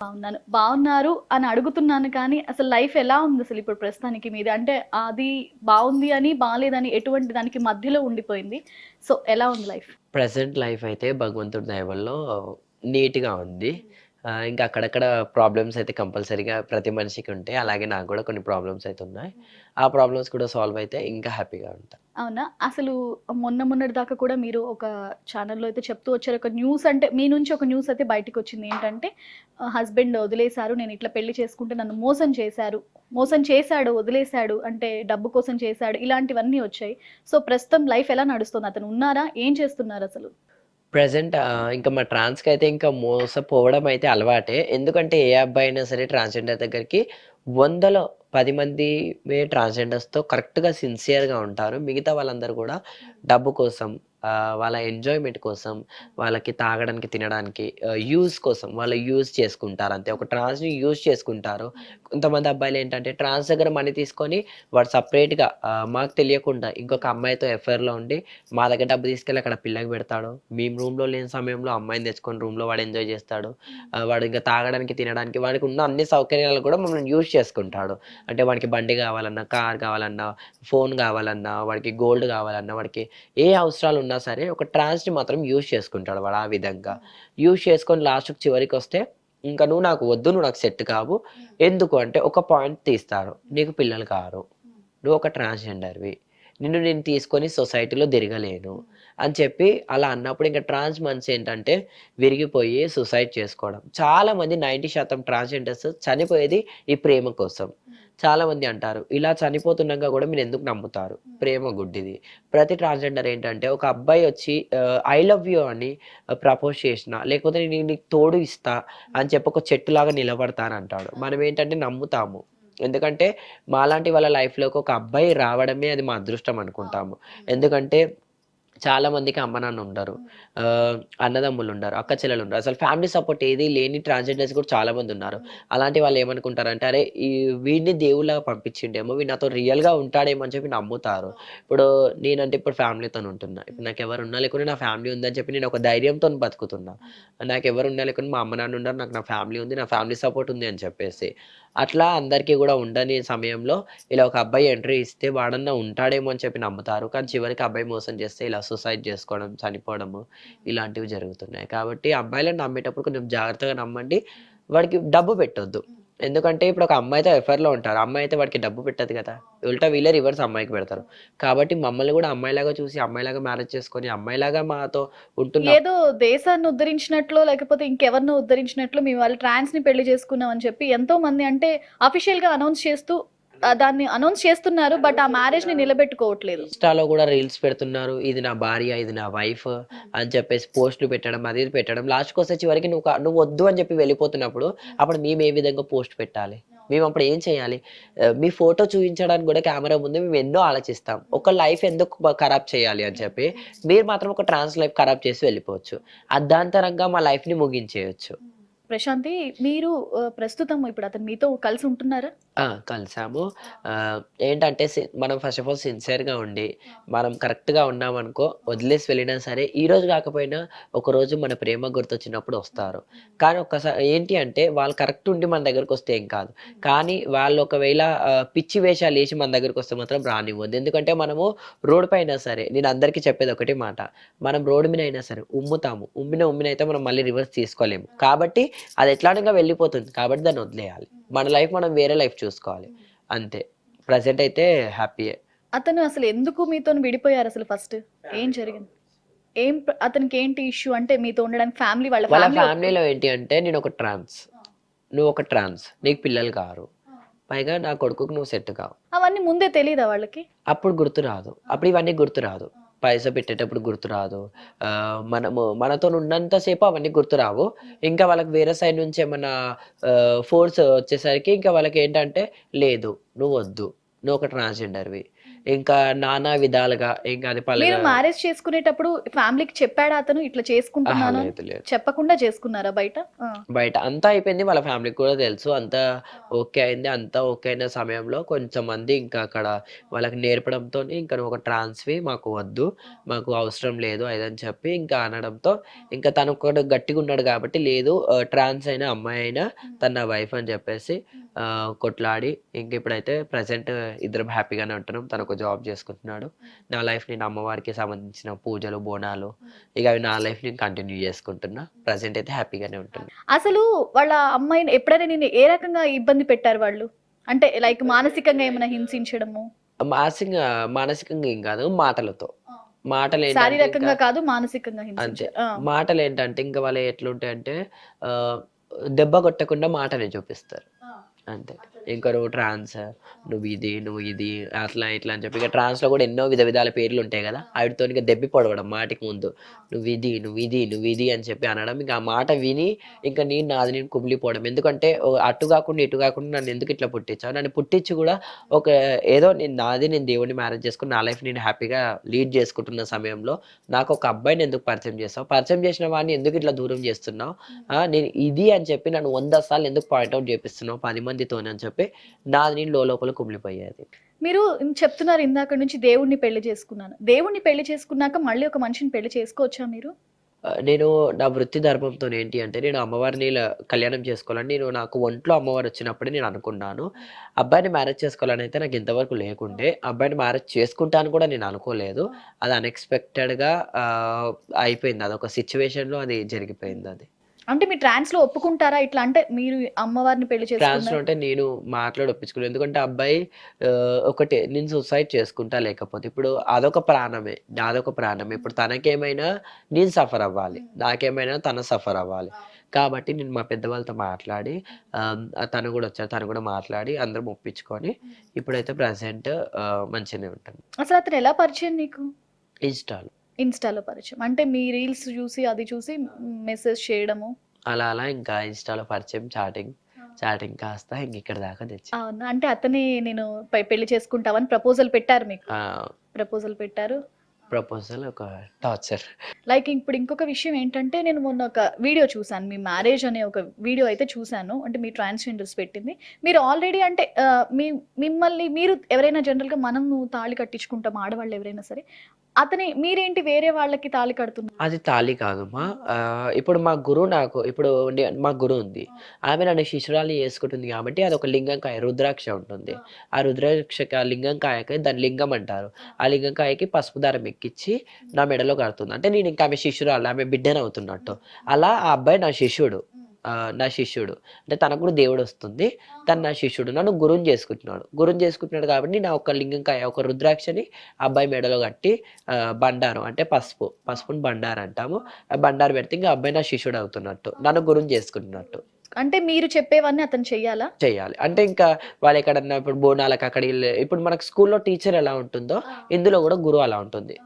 బాగున్నాను. బాగున్నారు అని అడుగుతున్నాను కానీ అసలు లైఫ్ ఎలా ఉంది అసలు ఇప్పుడు ప్రస్తుతానికి మీది? అంటే అది బాగుంది అని బాగాలేదని ఎటువంటి దానికి మధ్యలో ఉండిపోయింది. సో ఎలా ఉంది లైఫ్? ప్రజెంట్ లైఫ్ అయితే భగవంతుడి దయ వల్ల నీట్గా ఉంది. ఇంకా అక్కడక్కడ ప్రాబ్లమ్స్ అయితే కంపల్సరీగా ప్రతి మనిషికి ఉంటాయి. అలాగే నాకు కూడా కొన్ని ప్రాబ్లమ్స్ అయితే ఉన్నాయి. ఆ ప్రాబ్లమ్స్ కూడా సాల్వ్ అయితే ఇంకా హ్యాపీగా ఉంటాను అవునా? అసలు మొన్న మొన్నటి దాకా కూడా మీరు ఒక ఛానల్లో అయితే చెప్తూ వచ్చారు. ఒక న్యూస్ అంటే మీ నుంచి ఒక న్యూస్ అయితే బయటకు వచ్చింది. ఏంటంటే హస్బెండ్ వదిలేశారు. నేను ఇట్లా పెళ్ళి చేసుకుంటే నన్ను మోసం చేశారు. మోసం చేశాడు వదిలేశాడు. అంటే డబ్బు కోసం చేశాడు. ఇలాంటివన్నీ వచ్చాయి. సో ప్రస్తుతం లైఫ్ ఎలా నడుస్తుంది? అతను ఉన్నారా? ఏం చేస్తున్నారు అసలు? ప్రజెంట్ ఇంకా మా ట్రాన్స్కి అయితే ఇంకా మోసపోవడం అయితే అలవాటే. ఎందుకంటే ఏ అబ్బాయి అయినా సరే ట్రాన్స్జెండర్ దగ్గరికి వందలో పది మంది ట్రాన్స్జెండర్స్తో కరెక్ట్గా సిన్సియర్గా ఉంటారు. మిగతా వాళ్ళందరూ కూడా డబ్బు కోసం వాళ్ళ ఎంజాయ్మెంట్ కోసం వాళ్ళకి తాగడానికి తినడానికి యూజ్ కోసం వాళ్ళు యూజ్ చేసుకుంటారు అంతే. ఒక ట్రాన్స్ని యూజ్ చేసుకుంటారు. కొంతమంది అబ్బాయిలు ఏంటంటే ట్రాన్స్ దగ్గర మనీ తీసుకొని వాడు సపరేట్గా మాకు తెలియకుండా ఇంకొక అమ్మాయితో ఎఫ్ఐఆర్లో ఉండి మా దగ్గర డబ్బు తీసుకెళ్ళి అక్కడ పిల్లకి పెడతాడు. మేము రూమ్లో లేని సమయంలో అమ్మాయిని తెచ్చుకొని రూమ్లో వాడు ఎంజాయ్ చేస్తాడు. వాడు ఇంకా తాగడానికి తినడానికి వాడికి ఉన్న అన్ని సౌకర్యాలు కూడా మమ్మల్ని యూజ్ చేసుకుంటాడు. అంటే వాడికి బండి కావాలన్నా కార్ కావాలన్నా ఫోన్ కావాలన్నా వాడికి గోల్డ్ కావాలన్నా వాడికి ఏ అవసరాలు ఉన్నా సరే ఒక ట్రాన్స్ని మాత్రం యూజ్ చేసుకుంటాడు వాడు ఆ విధంగా. యూజ్ చేసుకొని లాస్ట్కి చివరికి వస్తే ఇంకా నువ్వు నాకు వద్దు నువ్వు నాకు సెట్ కావు. ఎందుకు అంటే ఒక పాయింట్ తీస్తారు. నీకు పిల్లలు కారు. నువ్వు ఒక ట్రాన్స్జెండర్వి. నిన్ను నేను తీసుకొని సొసైటీలో తిరగలేను అని చెప్పి అలా అన్నప్పుడు ఇంకా ట్రాన్స్ మన్స్ ఏంటంటే విరిగిపోయి సూసైడ్ చేసుకోవడం. చాలా మంది నైంటీ శాతం ట్రాన్స్జెండర్స్ చనిపోయేది ఈ ప్రేమ కోసం. చాలా మంది అంటారు ఇలా చనిపోతున్నాగా కూడా మీరు ఎందుకు నమ్ముతారు? ప్రేమ గుడ్డిది. ప్రతి ట్రాన్స్జెండర్ ఏంటంటే ఒక అబ్బాయి వచ్చి ఐ లవ్ యూ అని ప్రపోజ్ చేసిన లేకపోతే నేను నీకు తోడు ఇస్తా అని చెప్పి ఒక చెట్టులాగా నిలబడతాను అంటాడు. మనం ఏంటంటే నమ్ముతాము. ఎందుకంటే మాలాంటి వాళ్ళ లైఫ్లోకి ఒక అబ్బాయి రావడమే అది మా అదృష్టం అనుకుంటాము. ఎందుకంటే చాలా మందికి అమ్మ నాన్న ఉండరు. అన్నదమ్ములు ఉండరు అక్క చెల్లెలు ఉండరు అసలు ఫ్యామిలీ సపోర్ట్ ఏది లేని ట్రాన్స్జెండర్స్ కూడా చాలా మంది ఉన్నారు. అలాంటి వాళ్ళు ఏమనుకుంటారంటే అరే ఈ వీడిని దేవుళ్ళగా పంపించిండేమో వీడు నాతో రియల్గా ఉంటాడేమో అని చెప్పి నమ్ముతారు. ఇప్పుడు నేనంటే ఇప్పుడు ఫ్యామిలీతో ఉంటున్నా. ఇప్పుడు నాకు ఎవరు ఉన్నా లేకుండా నా ఫ్యామిలీ ఉందని చెప్పి నేను ఒక ధైర్యంతో బతుకుతున్నా. నాకు ఎవరు ఉన్నా లేకుండా మా అమ్మ నాన్న ఉన్నారు నాకు నా ఫ్యామిలీ ఉంది నా ఫ్యామిలీ సపోర్ట్ ఉంది అని చెప్పేసి. అట్లా అందరికీ కూడా ఉండని సమయంలో ఇలా ఒక అబ్బాయి ఎంట్రీ ఇస్తే వాడన్నా ఉంటాడేమో అని చెప్పి నమ్ముతారు. కానీ చివరికి అబ్బాయి మోసం చేస్తే ఇలా సూసైడ్ చేసుకోవడం చనిపోవడము ఇలాంటివి జరుగుతున్నాయి. కాబట్టి అమ్మాయిలను నమ్మేటప్పుడు కొంచెం జాగ్రత్తగా నమ్మండి. వాడికి డబ్బు పెట్టొద్దు. ఎందుకంటే ఇప్పుడు ఒక అమ్మాయితో ఎఫర్లో ఉంటారు. అమ్మాయి అయితే వాడికి డబ్బు పెట్టదు కదా. ఉల్టా వీళ్ళే రివర్స్ అమ్మాయికి పెడతారు. కాబట్టి మమ్మల్ని కూడా అమ్మాయిలాగా చూసి అమ్మాయిలాగా మ్యారేజ్ చేసుకొని అమ్మాయిలాగా మాతో ఉంటున్న. ఏదో దేశాన్ని ఉద్ధరించినట్లు లేకపోతే ఇంకెవరినో ఉద్ధరించినట్లు మేము వాళ్ళు ట్రాన్స్ని పెళ్ళి చేసుకున్నాం అని చెప్పి ఎంతో మంది అంటే అఫీషియల్గా అనౌన్స్ చేస్తూ దాన్ని అనౌన్స్ చేస్తున్నారు బట్ ఆ మ్యారేజ్ని నిలబెట్టుకోవట్లేదు. ఇన్స్టాలో కూడా రీల్స్ పెడుతున్నారు ఇది నా భార్య ఇది నా వైఫ్ అని చెప్పేసి పోస్టులు పెట్టడం అది ఇది పెట్టడం. లాస్ట్ కోసం చివరికి నువ్వు నువ్వు వద్దు అని చెప్పి వెళ్ళిపోతున్నప్పుడు అప్పుడు మేము ఏ విధంగా పోస్ట్ పెట్టాలి? మేము అప్పుడు ఏం చేయాలి? మీ ఫోటో చూపించడానికి కూడా కెమెరా ముందు మేము ఎన్నో ఆలోచిస్తాం. ఒక లైఫ్ ఎందుకు ఖరాబ్ చేయాలి అని చెప్పి మీరు మాత్రం ఒక ట్రాన్స్ లైఫ్ ఖరాబ్ చేసి వెళ్ళిపోవచ్చు. అర్ధాంతరంగా మా లైఫ్ని ముగించేయచ్చు. ప్రశాంతి మీరు ప్రస్తుతం ఇప్పుడు అతను మీతో కలిసి ఉంటున్నారా? ఆ, కలిసాము. ఏంటంటే మనం ఫస్ట్ ఆఫ్ ఆల్ సిన్సియర్గా ఉండి మనం కరెక్ట్గా ఉన్నామనుకో వదిలేసి వెళ్ళినా సరే ఈ రోజు కాకపోయినా ఒక రోజు మన ప్రేమ గుర్తొచ్చినప్పుడు వస్తారు. కానీ ఒక్కసారి ఏంటి అంటే వాళ్ళు కరెక్ట్ ఉండి మన దగ్గరకు వస్తే ఏం కాదు. కానీ వాళ్ళు ఒకవేళ పిచ్చి వేషాలు వేసి మన దగ్గరకు వస్తే మాత్రం రానివ్వద్దు. ఎందుకంటే మనము రోడ్ పైన సరే నేను అందరికీ చెప్పేది ఒకటి మాట. మనం రోడ్డు మీద అయినా సరే ఉమ్ముతాము. ఉమ్మిన ఉమ్మిన అయితే మనం మళ్ళీ రివర్స్ తీసుకోలేము. కాబట్టి అది ఎట్లాంటిగా వెళ్ళిపోతుంది కాబట్టి దాన్ని వదిలేయాలి. మన లైఫ్ మనం వేరే లైఫ్ చూసుకోవాలి. అంతే. ప్రజెంట్ అయితే హ్యాపీయే అతను అసలు ఎందుకు మీతో విడిపోయారు అసలు ఫస్ట్? ఏం జరిగింది? ఏం అతనికి ఏంటి ఇష్యూ అంటే మీతో ఉండడానికి ఫ్యామిలీ వాళ్ళ వాళ్ళ ఫ్యామిలీ ఫ్యామిలీలో ఏంటి అంటే నేను ఒక ట్రాన్స్ నువ్వు ఒక ట్రాన్స్ నీకు పిల్లలు కారు. పైగా నా కొడుకుకు నువ్వు సెట్ కావు. అవన్నీ ముందే తెలియదా వాళ్ళకి? అప్పుడు గుర్తు రాదు. అప్పుడు ఇవన్నీ గుర్తు రాదు. పైసా పెట్టేటప్పుడు గుర్తురాదు మనము మనతో ఉన్నంతసేపు అవన్నీ గుర్తురావు ఇంకా వాళ్ళకి వేరే సైడ్ నుంచి ఏమైనా ఫోర్స్ వచ్చేసరికి ఇంకా వాళ్ళకి ఏంటంటే లేదు నువ్వు వద్దు నువ్వు ఒక ట్రాన్స్జెండర్వి ఇంకా నానా విధాలుగా ఇంకా అది మీరు పల్లె మ్యారేజ్ చేసుకునేటప్పుడు ఫ్యామిలీకి చెప్పాడా అతను ఇట్లా చేసుకుంటున్నాను? చెప్పకుండా చేసుకున్నారా బయట. బయట అంతా అయిపోయింది వాళ్ళ ఫ్యామిలీకి కూడా తెలుసు. అంతా ఓకే అయింది. అంతా ఓకే అయిన సమయంలో కొంచెం మంది ఇంకా అక్కడ వాళ్ళకి నేర్పడంతో ఇంకా ఒక ట్రాన్స్వి మాకు వద్దు మాకు అవసరం లేదు అదని చెప్పి ఇంకా అనడంతో ఇంకా తను కూడా గట్టిగా ఉన్నాడు కాబట్టి లేదు ట్రాన్స్ అయిన అమ్మాయి అయినా తన వైఫ్ అని చెప్పేసి కొట్లాడి ఇంక ఇప్పుడైతే ప్రజెంట్ ఇద్దరం హ్యాపీగానే ఉంటున్నాం. తను ఒక జాబ్ చేసుకుంటున్నాడు. నా లైఫ్ నేను అమ్మవారికి సంబంధించిన పూజలు బోనాలు ఇక అవి నా లైఫ్ నేను కంటిన్యూ చేసుకుంటున్నా. ప్రజెంట్ అయితే హ్యాపీగానే ఉంటున్నా. అసలు వాళ్ళ అమ్మాయిని ఎప్పుడైనా నేను ఏ రకంగా ఇబ్బంది పెట్టారు వాళ్ళు? అంటే లైక్ మానసికంగా ఏమైనా హింసించడము? మానసికంగా మానసికంగా ఏం కాదు మాటలతో. మాటలు శారీరకంగా కాదు మానసికంగా ఆ. మాటలు ఏంటంటే ఇంకా వాళ్ళు ఎట్లుంటాయంటే ఆ, దెబ్బ కొట్టకుండా మాటనే చూపిస్తారు. అంతే ఇంకా నువ్వు ట్రాన్స్ నువ్వు ఇది నువ్వు ఇది అట్లా ఇట్లా అని చెప్పి. ఇక ట్రాన్స్లో కూడా ఎన్నో విధ విధాల పేర్లు ఉంటాయి కదా. వాటితో ఇంకా దెబ్బి పడవడం మాటికి ముందు. నువ్వు ఇది నువ్వు ఇది నువ్వు ఇది అని చెప్పి అనడం. ఇంకా ఆ మాట విని ఇంకా నేను నాది నేను కుమిలిపోవడం. ఎందుకంటే అటు కాకుండా ఇటు కాకుండా నన్ను ఎందుకు ఇట్లా పుట్టించావు? నన్ను పుట్టించి కూడా ఒక ఏదో నేను నాది నేను దేవుడిని మ్యారేజ్ చేసుకుని నా లైఫ్ నేను హ్యాపీగా లీడ్ చేసుకుంటున్న సమయంలో నాకు ఒక అబ్బాయిని ఎందుకు పరిచయం చేస్తావు? పరిచయం చేసిన వాడిని ఎందుకు ఇట్లా దూరం చేస్తున్నావు? నేను ఇది అని చెప్పి నన్ను వంద సార్లు ఎందుకు పాయింట్అవుట్ చేపిస్తున్నావు? పది మందితో అని చెప్పి. నాది నేను లోపల కుమిలిపోయేది. మీరు చెప్తున్నారు ఇందాక నుంచి దేవుణ్ణి పెళ్ళి చేసుకున్నాను. దేవుణ్ణి పెళ్ళి చేసుకున్నాక మళ్ళీ ఒక మనిషిని పెళ్ళి చేసుకోవచ్చా మీరు? నేను నా వృత్తి ధర్మంతో ఏంటి అంటే నేను అమ్మవారిని కళ్యాణం చేసుకోవాలని నేను నాకు ఒంట్లో అమ్మవారు వచ్చినప్పుడే నేను అనుకున్నాను. అబ్బాయిని మ్యారేజ్ చేసుకోవాలని అయితే నాకు ఇంతవరకు లేకుండే. అబ్బాయిని మ్యారేజ్ చేసుకుంటాను కూడా నేను అనుకోలేదు. అది అన్ఎక్స్పెక్టెడ్గా అయిపోయింది. అదొక సిచ్యువేషన్లో అది జరిగిపోయింది అది. అంటే మీ ట్రాన్స్లో ఒప్పుకుంటారా? ఇట్లా అంటే మీరు అమ్మవారిని పెళ్ళి ట్రాన్స్లో చేసుకున్నారు? అంటే నేను మాట్లాడి ఒప్పించుకోలేదు. ఎందుకంటే అబ్బాయి ఆ, ఒకటి నేను సూసైడ్ చేసుకుంటా లేకపోతే ఇప్పుడు అదొక ప్రాణమే. నాదొక ప్రాణమే. ఇప్పుడు తనకేమైనా నేను సఫర్ అవ్వాలి. నాకేమైనా తన సఫర్ అవ్వాలి. కాబట్టి నేను మా పెద్దవాళ్ళతో మాట్లాడి ఆ, తను కూడా వచ్చారు తను కూడా మాట్లాడి అందరం ఒప్పించుకొని ఇప్పుడైతే ప్రజెంట్ మంచిగానే ఉంటాను. అసలు అతను ఎలా పరిచయం నీకు? ఇన్స్టాల్ ఇన్స్టాలో పరిచయం. అంటే మీ రీల్స్ చూసి అది చూసి మెసేజ్ చేయడము? అలా అలా ఇంకా ఇన్స్టాలో పరిచయం చాటింగ్ చాటింగ్ కాస్త ఇంక ఇక్కడ దాకా తెచ్చి. అవునా? అంటే అతని నేను పె- పెళ్ళి చేసుకుంటావని ప్రపోజల్ పెట్టారు మీకు? ప్రపోజల్ పెట్టారు? ప్రపోజల్ ఒక టార్చర్. లైక్ ఇప్పుడు ఇంకొక విషయం ఏంటంటే నేను మొన్న ఒక వీడియో చూసాను మీ మ్యారేజ్ అనే ఒక వీడియో అయితే చూశాను. అంటే మీ ట్రాన్స్జెండర్స్ పెట్టింది. మీరు ఆల్రెడీ అంటే ఆ, మీ మిమ్మల్ని మీరు ఎవరైనా జనరల్గా మనం తాళి కట్టించుకుంటాం ఆడవాళ్ళు ఎవరైనా సరే. అతని మీరేంటి వేరే వాళ్ళకి తాళి కడుతున్నారు? అది తాళి కాదమ్మా. ఆ, ఇప్పుడు మా గురువు నాకు ఇప్పుడు మా గురువు ఉంది. ఆమె నన్ను శిశురాలు చేసుకుంటుంది కాబట్టి అది ఒక లింగంకాయ రుద్రాక్ష ఉంటుంది. ఆ. రుద్రాక్షకి ఆ లింగంకాయకి దాని లింగం అంటారు. ఆ. లింగంకాయకి పసుపు దారం ఎక్కించి నా మెడలో కడుతుంది. అంటే నేను ఇంకా ఆమె శిష్యురాలు ఆమె బిడ్డన అవుతున్నట్టు అలా ఆ అబ్బాయి నా శిష్యుడు. నా శిష్యుడు. అంటే తనకు కూడా దేవుడు వస్తుంది. తను నా శిష్యుడు. నన్ను గురువుని చేసుకుంటున్నాడు. గురువుని చేసుకుంటున్నాడు కాబట్టి నా ఒక లింగంకాయ ఒక రుద్రాక్షని అబ్బాయి మెడలో కట్టి బండారం అంటే పసుపు. పసుపుని బండారు అంటాము. ఆ బండారు పెడితే ఇంకా అబ్బాయి నా శిష్యుడు అవుతున్నట్టు. నన్ను గురువుని చేసుకుంటున్నట్టు. అంటే మీరు చెప్పేవన్నీ అతను చెయ్యాలా? చేయాలి అంటే ఇంకా వాళ్ళు ఎక్కడన్నా ఇప్పుడు బోనాలకు అక్కడ ఇప్పుడు మనకు స్కూల్లో టీచర్ ఎలా ఉంటుందో ఇందులో కూడా గురువు అలా ఉంటుంది.